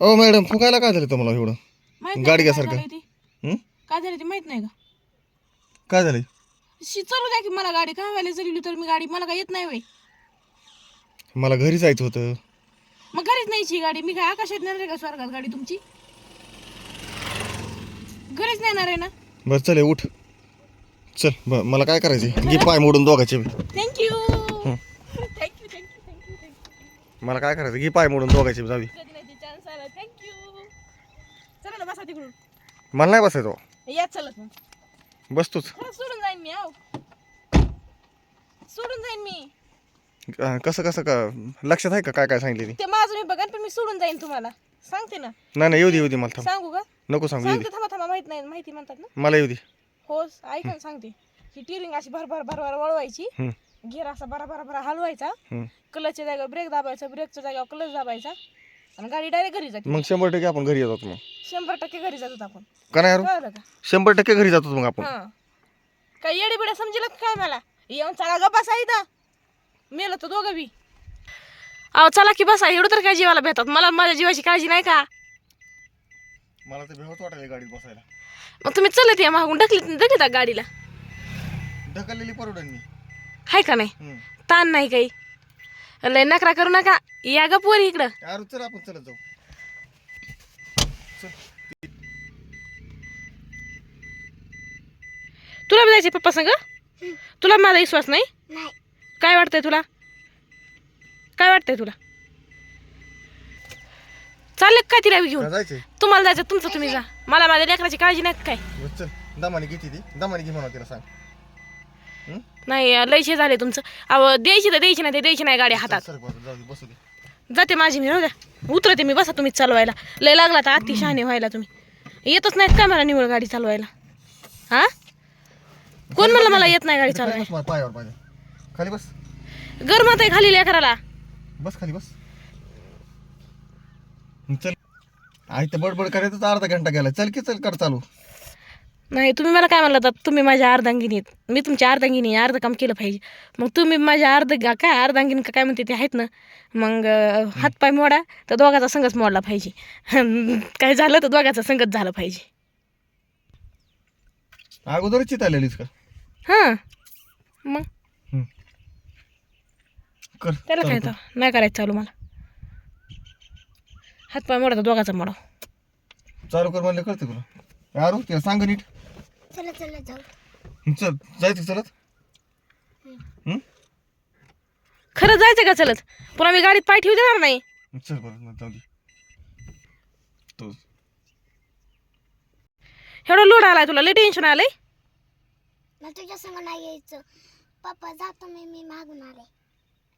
ओ madam फुकायला काय झालं तुम्हाला एवढं? नाही गाडी घ्यासारखं. हं? काय झालं ते माहीत नाही का? काय झालंय? शी चालू द्या की मला गाडी काय व्हायला जरी तर मी गाडी मला काय येत नाही वय मला घरी जायचं होतं. मग घरीच न्यायची गाडी मी काय आकाशात नेणार आहे का स्वर्गात गाडी तुमची? घरीच नेणार आहे ना? बरं चल उठ. चल ब मला काय करायचं घे पाय मोडून दोघाचे. थँक्यू थँक्यू थँक्यू मला काय करायचं घे पाय मोडून दोघाचे जावी. थँक्यू चला ना बसा तिकडून. मला नाही बसायचं हो. या चलत मग बसतोच. सोडून जाईन मी आहो सोडून जाईन मी. अं, कसं कसं का लक्षात आहे का काय काय सांगितले ते माझं मी बघा पण मी सोडून जाईन तुम्हाला. सांगते ना. नाही नाही येऊ दे येऊ दे मला थांब. सांगू का? नको सांगू येऊ दे. सांगते थांबा थांबा माहीत नाही माहिती म्हणतात ना. मला येऊ दे. हो ऐका ना सांगते. ही टिरिंग अशी भर भर भर भर वळवायची. हं, घेर असा भरा भरा भरा हलवायचा. हं. क्लचच्या जागेवर ब्रेक दाबायचा ब्रेकच्या जागेवर क्लच दाबायचा. आणि गाडी डायरेक्ट घरी जाते. मग शंभर टक्के आपण घरी येतो मग. शंभर टक्के घरी जातो आपण. का नाही यार कळलं का? शंभर टक्के घरी जातो मग आपण. हा. काय येडी बिड्या समजेल का काय मला? येऊन चला ग बसा इथं. मेलं तर दोघं बी. अहो चला की बसा. एवढं तर काय जीवाला भेटतात मला माझ्या जीवाची काळजी नाही का? मला तर भेवत वाटायला गाडीत बसायला. मग तुम्ही चलत या मागून. ढकली ढकली त्या गाडीला? ढकललेली परवडेल मी. हाय का नाही. ताण नाही काही. लय नकरा करू नका. या ग पोरी इकडं. चल आपण चलत जाऊ. तुला बी जायचे पप्पा संग? तुला माझा विश्वास नाही? नाही. काय वाटतंय तुला? काय वाटतंय तुला? चालले काय तिला बी घेऊन? तुम्हाला जायचं तुमचं तुम्ही जा. मला माझ्या लेकराची काळजी नाही काय. चल. दमाने घेते ती. दमाने घे म्हणा तिला सांग. नाही लयशे झाले तुमचं. अहो द्यायची तर द्यायची नाही ते द्यायची नाही गाडी हातात. सर बरं, जाऊ दे बसू दे. जाते माझी मी राहू द्या. उतरते मी बसा तुम्ही चालवायला. लय लागला तर अति शहाणे व्हायला तुम्ही. येतच नाहीत काय मला निवड गाडी चालवायला? हा? कोण म्हणलं मला येत नाही गाडी खाली चालवायला? माझ्या पायावर माझ्या खाली बस. गरमात आहे खाली लेकराला. बस खाली बस. चल. आई तर बडबड करायचं अर्धा घंटा गेला. चल की चल कर चालू. नाही तुम्ही मला काय म्हणलं तर तुम्ही माझ्या अर्धांगिनी आहेत मी तुमच्या अर्धांगिनी अर्ध काम केलं पाहिजे. मग तुम्ही माझ्या अर्ध काय अर्धांगिनी का काय म्हणते ते आहेत ना? मग हातपाय मोडा तर दोघाचा संगच मोडला पाहिजे. काय झालं तर दोघाचा संगत झालं पाहिजे. अगोदर चित आलेलीस का? हां. मग. कर त्याला काय. तर नाही करायचं चालू मला. हातपाय मोडा तर दोघाचा मोडा. चालू कर म्हणलं तुला. यारू तिला सांग नीट. चला चला जाऊ. चल जायचं चलत? हं? खरं जायचं का चलत? पुन्हा मी गाडीत पाय ठेवू देणार नाही. चल बरं मग जाऊ दे. तो. एवढं लोड आलाय तुला लय टेन्शन आलंय. मला तुझ्या संग नाही यायचं. पप्पा जातो मी मी मागून आले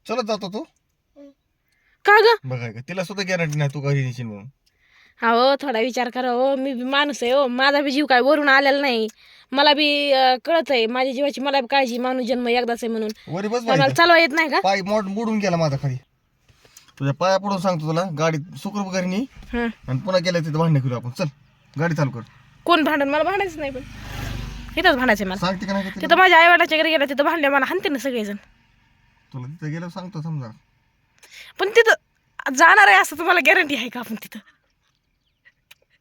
चलत जातो तू? का ग? बघाय का तिला सुद्धा गॅरंटी नाही तू घरी नेशील म्हणून. हो थोडा विचार करा हो. मी बी माणूस आहे हो. माझा बी जीव काय वरून आलेला नाही. मला बी कळत आहे माझ्या जीवाची मला बी काळजी माणूस जन्म एकदाच आहे म्हणून. वरी बस पण मला बाई चालवा येत नाही का? पाय मोड मोडून गेला माझा खाली. तुझ्या पाया पडून सांगतो तुला. गाडीत सुखरूप घरी नी. हं. आणि पुन्हा गेल्या तिथं भांडणे करू आपण. चल गाडी चालू कर. कोण भांडण? मला भांडायचं नाही पण. इथंच भांडायचं मला. सांगते का नाही का तिला? तिथं माझ्या आईवडिलाच्या घरी गेला तिथं भांडले मला हाणते ना सगळेजण. तुला तिथं गेलं सांगतो समजा. पण तिथं जाणार आहे असं तुम्हाला गॅरंटी आहे का आपण तिथं?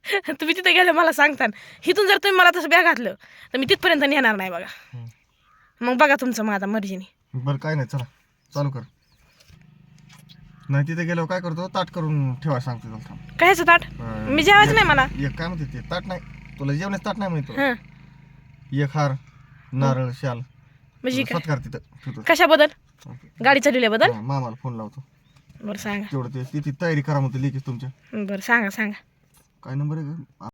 तुम्ही तिथे गेले मला सांगता इथून जर तुम्ही मला तसं बॅग घातलं तर मी तिथपर्यंत नेणार नाही बघा. मग बघा तुमचं माझा मर्जीने. बरं काय नाही चला. चालू कर. नाही तिथे गेल्यावर काय करतो? ताट करून ठेवाय सांगतो तुला थांब. कायचं ताट? अं, मी जेवायचं नाही मला. एक काय म्हणते ते? ताट नाही. तुला जेवण्याचं ताट नाही म्हणतो. हां. एक हार नारळ शाल. म्हणजे काय? सत्कार तिथं ठेवतो कशाबद्दल? गाडी चालवल्याबद्दल? हा, मामाला फोन लावतो. बरं सांगा. तेवढं ते तिथे तयारी करा म्हणतो लेखीच तुमच्या. बरं सांगा सांगा. काय नंबर आहे का?